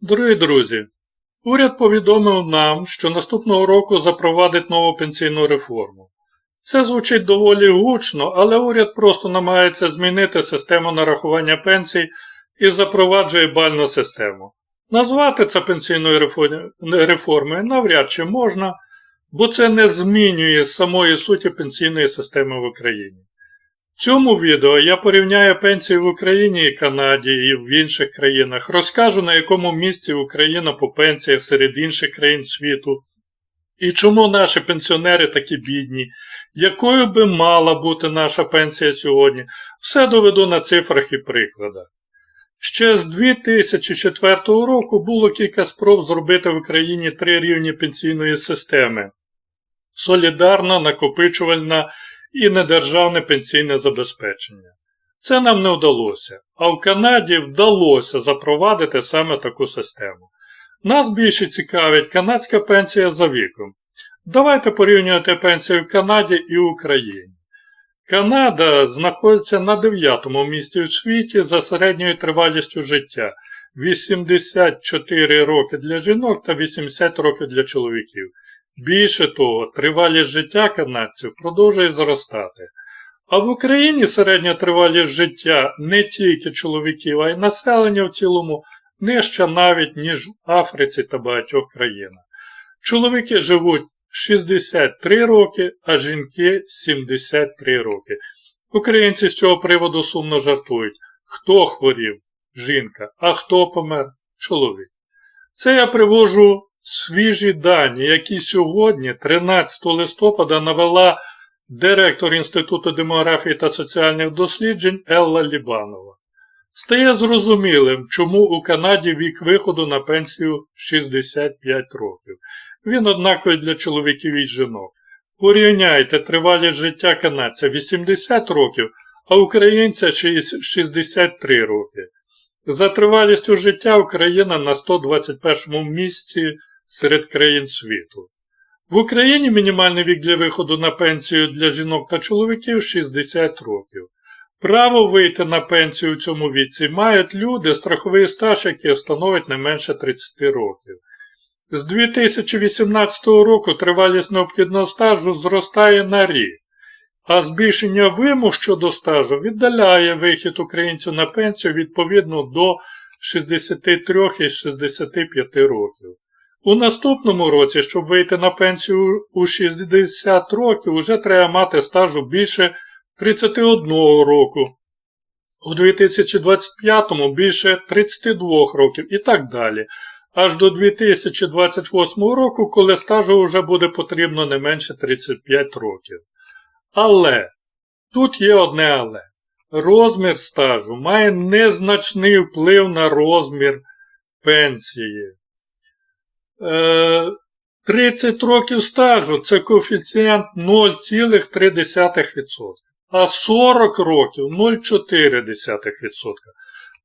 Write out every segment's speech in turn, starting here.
Дорогі друзі, уряд повідомив нам, що наступного року запровадить нову пенсійну реформу. Це звучить доволі гучно, але уряд просто намагається змінити систему нарахування пенсій і запроваджує бальну систему. Назвати це пенсійною реформою навряд чи можна, бо це не змінює самої суті пенсійної системи в Україні. В цьому відео я порівняю пенсії в Україні і Канаді і в інших країнах, розкажу на якому місці Україна по пенсіях серед інших країн світу, і чому наші пенсіонери такі бідні, якою би мала бути наша пенсія сьогодні, все доведу на цифрах і прикладах. Ще з 2004 року було кілька спроб зробити в Україні три рівні пенсійної системи: солідарна, накопичувальна і недержавне пенсійне забезпечення. Це нам не вдалося, а в Канаді вдалося запровадити саме таку систему. Нас більше цікавить канадська пенсія за віком. Давайте порівнювати пенсію в Канаді і Україні. Канада знаходиться на 9-му місці у світі за середньою тривалістю життя 84 роки для жінок та 80 років для чоловіків. Більше того, тривалість життя канадців продовжує зростати. А в Україні середня тривалість життя не тільки чоловіків, а й населення в цілому нижча навіть, ніж в Африці та багатьох країнах. Чоловіки живуть 63 роки, а жінки 73 роки. Українці з цього приводу сумно жартують. Хто хворів? Жінка, а хто помер? Чоловік. Це я привожу свіжі дані, які сьогодні, 13 листопада, навела директор Інституту демографії та соціальних досліджень Елла Лібанова. Стає зрозумілим, чому у Канаді вік виходу на пенсію 65 років. Він однаковий для чоловіків і жінок. Порівняйте тривалість життя канадця 80 років, а українця 63 роки. За тривалістю життя Україна на 121 місці серед країн світу. В Україні мінімальний вік для виходу на пенсію для жінок та чоловіків 60 років. Право вийти на пенсію у цьому віці мають люди, страховий стаж, який становить не менше 30 років. З 2018 року тривалість необхідного стажу зростає на рік, а збільшення вимог щодо стажу віддаляє вихід українців на пенсію відповідно до 63 і 65 років. У наступному році, щоб вийти на пенсію у 60 років, уже треба мати стажу більше 31 року. У 2025 більше 32 років і так далі. Аж до 2028 року, коли стажу вже буде потрібно не менше 35 років. Але тут є одне але. Розмір стажу має незначний вплив на розмір пенсії. Е, 30 років стажу це коефіцієнт 0,3%, а 40 років 0,4%.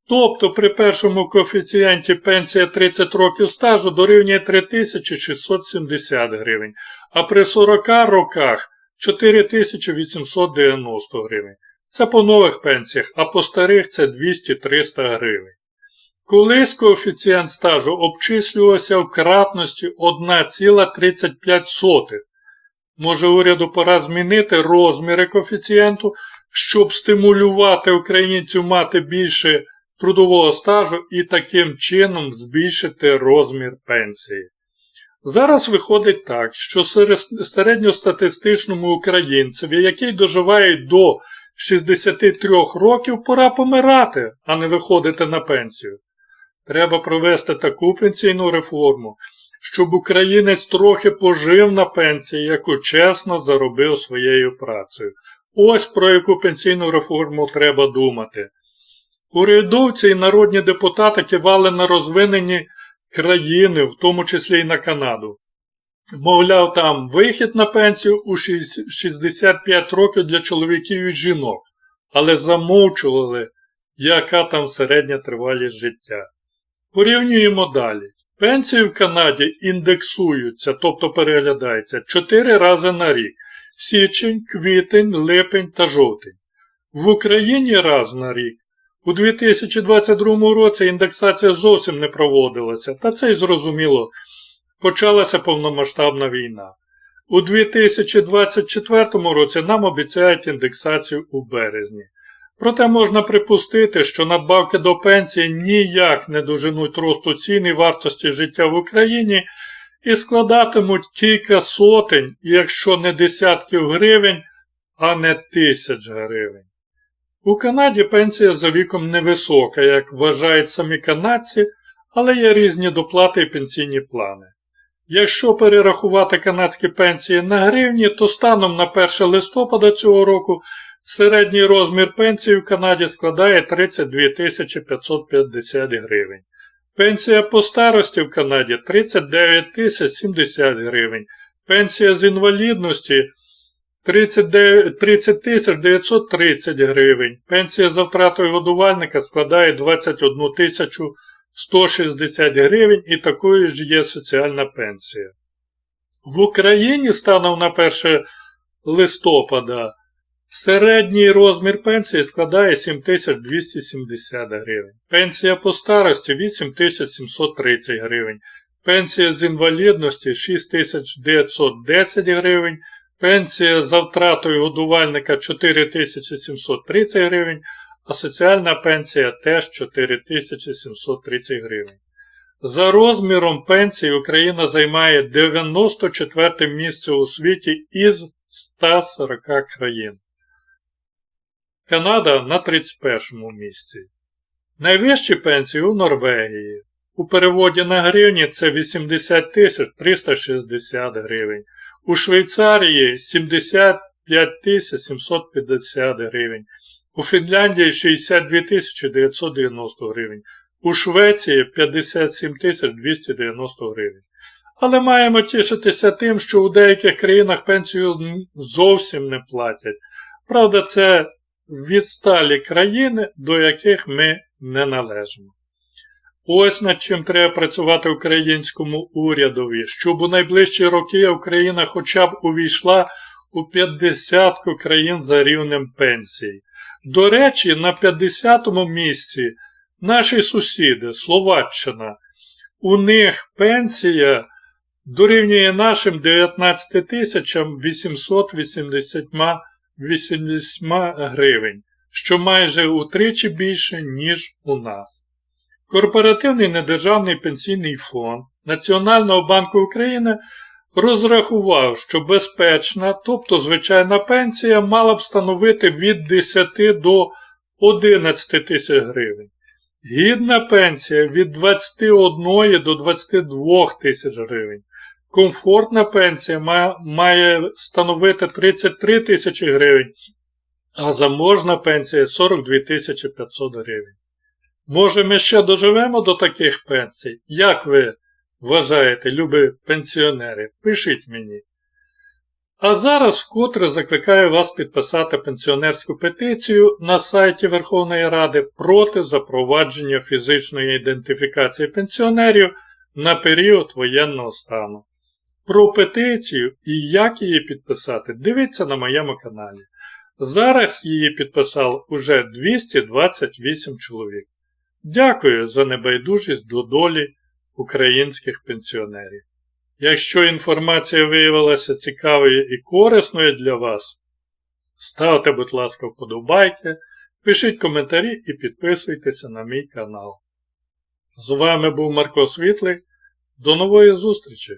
Тобто при першому коефіцієнті пенсія 30 років стажу дорівнює 3670 гривень, а при 40 роках 4890 гривень. Це по нових пенсіях, а по старих це 200-300 гривень. Колись коефіцієнт стажу обчислювався в кратності 1,35. Може уряду пора змінити розміри коефіцієнту, щоб стимулювати українців мати більше трудового стажу і таким чином збільшити розмір пенсії. Зараз виходить так, що середньостатистичному українцеві, який доживає до 63 років, пора помирати, а не виходити на пенсію. Треба провести таку пенсійну реформу, щоб українець трохи пожив на пенсії, яку чесно заробив своєю працею. Ось про яку пенсійну реформу треба думати. Урядовці і народні депутати кивали на розвинені країни, в тому числі і на Канаду. Мовляв, там вихід на пенсію у 65 років для чоловіків і жінок, але замовчували, яка там середня тривалість життя. Порівнюємо далі. Пенсії в Канаді індексуються, тобто переглядаються 4 рази на рік січень, квітень, липень та жовтень. В Україні раз на рік. У 2022 році індексація зовсім не проводилася, та це й зрозуміло. Почалася повномасштабна війна. У 2024 році нам обіцяють індексацію у березні. Проте можна припустити, що надбавки до пенсії ніяк не доженуть росту цін і вартості життя в Україні і складатимуть кілька сотень, якщо не десятків гривень, а не тисяч гривень. У Канаді пенсія за віком невисока, як вважають самі канадці, але є різні доплати і пенсійні плани. Якщо перерахувати канадські пенсії на гривні, то станом на 1 листопада цього року середній розмір пенсії в Канаді складає 32 550 гривень. Пенсія по старості в Канаді 39 тисяч 70 гривень. Пенсія з інвалідності 30 930 гривень. Пенсія за втратою годувальника складає 21 160 гривень і такою ж є соціальна пенсія. В Україні станом на 1 листопада середній розмір пенсії складає 7270 гривень. Пенсія по старості 8730 гривень. Пенсія з інвалідності 6910 гривень. Пенсія за втратою годувальника 4730 гривень, а соціальна пенсія теж 4730 гривень. За розміром пенсії Україна займає 94 місце у світі із 140 країн. Канада на 31 місці. Найвищі пенсії у Норвегії. У переводі на гривні це 80 тисяч 360 гривень. У Швейцарії 75 тисяч 750 гривень. У Фінляндії 62 тисячі 990 гривень. У Швеції 57 тисяч 290 гривень. Але маємо тішитися тим, що у деяких країнах пенсію зовсім не платять. Правда, це відсталі країни, до яких ми не належимо. Ось над чим треба працювати українському урядові, щоб у найближчі роки Україна хоча б увійшла у 50 країн за рівнем пенсії. До речі, на 50-му місці наші сусіди, Словаччина, у них пенсія дорівнює нашим 19 880 80 гривень, що майже утричі більше, ніж у нас. Корпоративний недержавний пенсійний фонд Національного банку України розрахував, що безпечна, тобто звичайна пенсія мала б становити від 10 до 11 тисяч гривень. Гідна пенсія від 21 до 22 тисяч гривень. Комфортна пенсія має становити 33 тисячі гривень, а заможна пенсія 42 тисячі 500 гривень. Може, ми ще доживемо до таких пенсій? Як ви вважаєте, любі пенсіонери? Пишіть мені. А зараз вкотре закликаю вас підписати пенсіонерську петицію на сайті Верховної Ради проти запровадження фізичної ідентифікації пенсіонерів на період воєнного стану. Про петицію і як її підписати, дивіться на моєму каналі. Зараз її підписав уже 228 чоловік. Дякую за небайдужість до долі українських пенсіонерів. Якщо інформація виявилася цікавою і корисною для вас, ставте, будь ласка, вподобайки, пишіть коментарі і підписуйтеся на мій канал. З вами був Марко Світлий. До нової зустрічі!